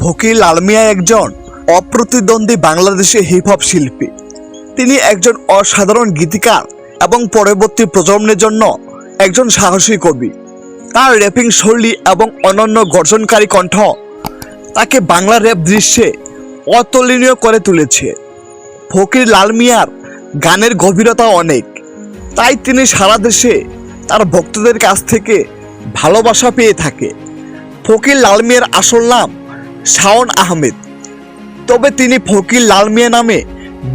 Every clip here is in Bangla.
ফকির লাল মিয়া একজন অপ্রতিদ্বন্দ্বী বাংলাদেশি হিপ হপ শিল্পী। তিনি একজন অসাধারণ গীতিকার এবং পরবর্তী প্রজন্মের জন্য একজন সাহসী কবি। তার র্যাপিং শৈলী এবং অনন্য গর্জনকারী কণ্ঠ তাকে বাংলা র্যাপ দৃশ্যে অতুলনীয় করে তুলেছে। ফকির লাল মিয়ার গানের গভীরতা অনেক। তাই তিনি সারা দেশে তার ভক্তদের কাছ থেকে ভালোবাসা পেয়ে থাকে। ফকির লাল মিয়ার আসল নাম শাওন আহমেদ। তবে তিনি ফকির লাল মিয়া নামে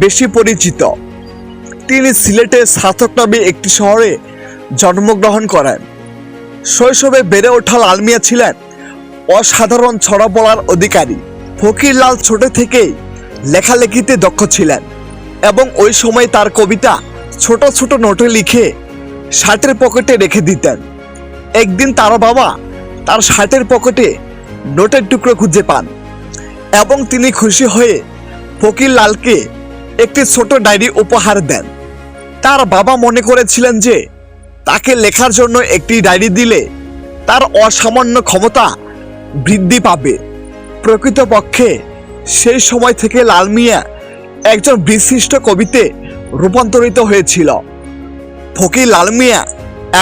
বেশি পরিচিত। তিনি সিলেটের সাতক নামে একটি শহরে জন্মগ্রহণ করেন। শৈশবে বেড়ে ওঠা লাল মিয়া ছিলেন অসাধারণ ছড়া বলার অধিকারী। ফকির লাল ছোট থেকেই লেখালেখিতে দক্ষ ছিলেন এবং ওই সময় তার কবিতা ছোট ছোট নোটে লিখে শার্টের পকেটে রেখে দিতেন। একদিন তার বাবা তার শার্টের পকেটে নোটের টুকরো খুঁজে পান এবং তিনি খুশি হয়ে ফকির লালকে একটি ছোট ডায়েরি উপহার দেন। তার বাবা মনে করেছিলেন যে তাকে লেখার জন্য একটি ডায়েরি দিলে তার অসামান্য ক্ষমতা বৃদ্ধি পাবে। প্রকৃতপক্ষে সেই সময় থেকে লাল মিয়া একজন বিশিষ্ট কবিতে রূপান্তরিত হয়েছিল। ফকির লাল মিয়া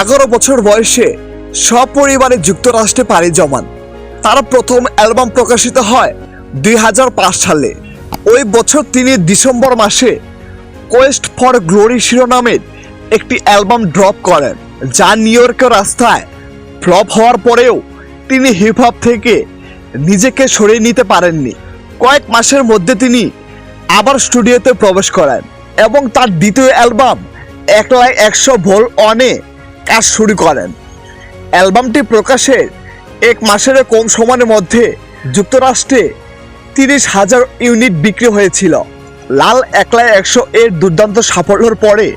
এগারো বছর বয়সে সপরিবারে যুক্তরাষ্ট্রে পাড়ি জমান। তার প্রথম অ্যালবাম প্রকাশিত হয় দুই হাজার পাঁচ সালে। ওই বছর তিনি ডিসেম্বর মাসে কোয়েস্ট ফর গ্লোরি শিরোনামের একটি অ্যালবাম ড্রপ করেন, যা নিউ ইয়র্কের রাস্তায় ফ্লপ হওয়ার পরেও তিনি হিপ হপ থেকে নিজেকে সরিয়ে নিতে পারেননি। কয়েক মাসের মধ্যে তিনি আবার স্টুডিওতে প্রবেশ করেন এবং তার দ্বিতীয় অ্যালবাম একলাই একশো ভোল অনে কাজ শুরু করেন। অ্যালবামটি প্রকাশের এক মাসের কম সময়ের মধ্যে যুক্তরাষ্ট্রে তিরিশ হাজার ইউনিট বিক্রি হয়েছিল। লাল একলাই একশো এর দুর্দান্ত সাফল্যের পরে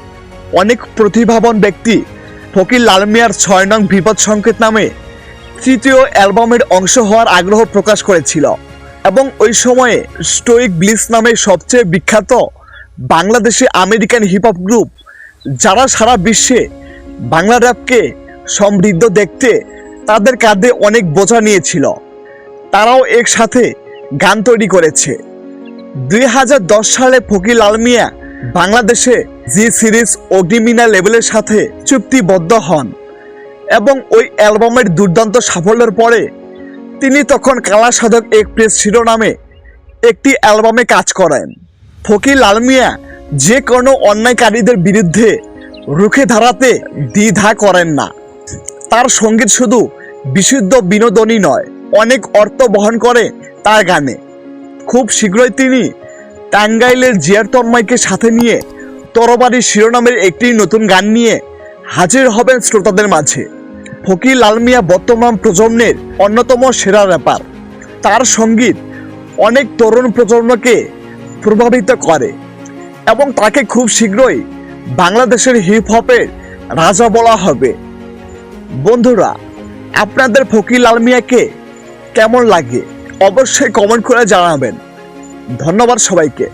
অনেক প্রতিভাবান ব্যক্তি ফকির লাল মিয়ার ছয় নং বিপদ সংকেত নামে তৃতীয় অ্যালবামের অংশ হওয়ার আগ্রহ প্রকাশ করেছিল এবং ওই সময়ে স্টোইক ব্লিস নামে সবচেয়ে বিখ্যাত Bangladeshi American hip hop group যারা সারা বিশ্বে বাংলা র্যাপকে সমৃদ্ধ দেখতে তাদের কাঁধে অনেক বোঝা নিয়েছিল। তারাও একসাথে গান তৈরি করেছে। দুই হাজার দশ সালে ফকির লাল মিয়া বাংলাদেশে জি সিরিজ অগ্নিমিনা লেভেলের সাথে চুক্তিবদ্ধ হন এবং ওই অ্যালবামের দুর্দান্ত সাফল্যের পরে তিনি তখন কালা সাধক এক্সপ্রেস শিরোনামে একটি অ্যালবামে কাজ করেন। ফকির লাল মিয়া যে কোনো অন্যায়কারীদের বিরুদ্ধে রুখে দাঁড়াতে দ্বিধা করেন না। তার সংগীত শুধু বিশুদ্ধ বিনোদনই নয়, অনেক অর্থ বহন করে তার গানে। খুব শীঘ্রই তিনি টাঙ্গাইলের জিয়ার তন্ময়কে সাথে নিয়ে তরবারি শিরোনামের একটি নতুন গান নিয়ে হাজির হবেন শ্রোতাদের মাঝে। ফকির লাল মিয়া বর্তমান প্রজন্মের অন্যতম সেরা র্যাপার তার সংগীত অনেক তরুণ প্রজন্মকে প্রভাবিত করে এবং তাকে খুব শীঘ্রই বাংলাদেশের হিপ হপের রাজা বলা হবে। বন্ধুরা আপনাদের ফকির লাল মিয়াকে কেমন লাগে অবশ্যই কমেন্ট করে জানাবেন। ধন্যবাদ সবাইকে।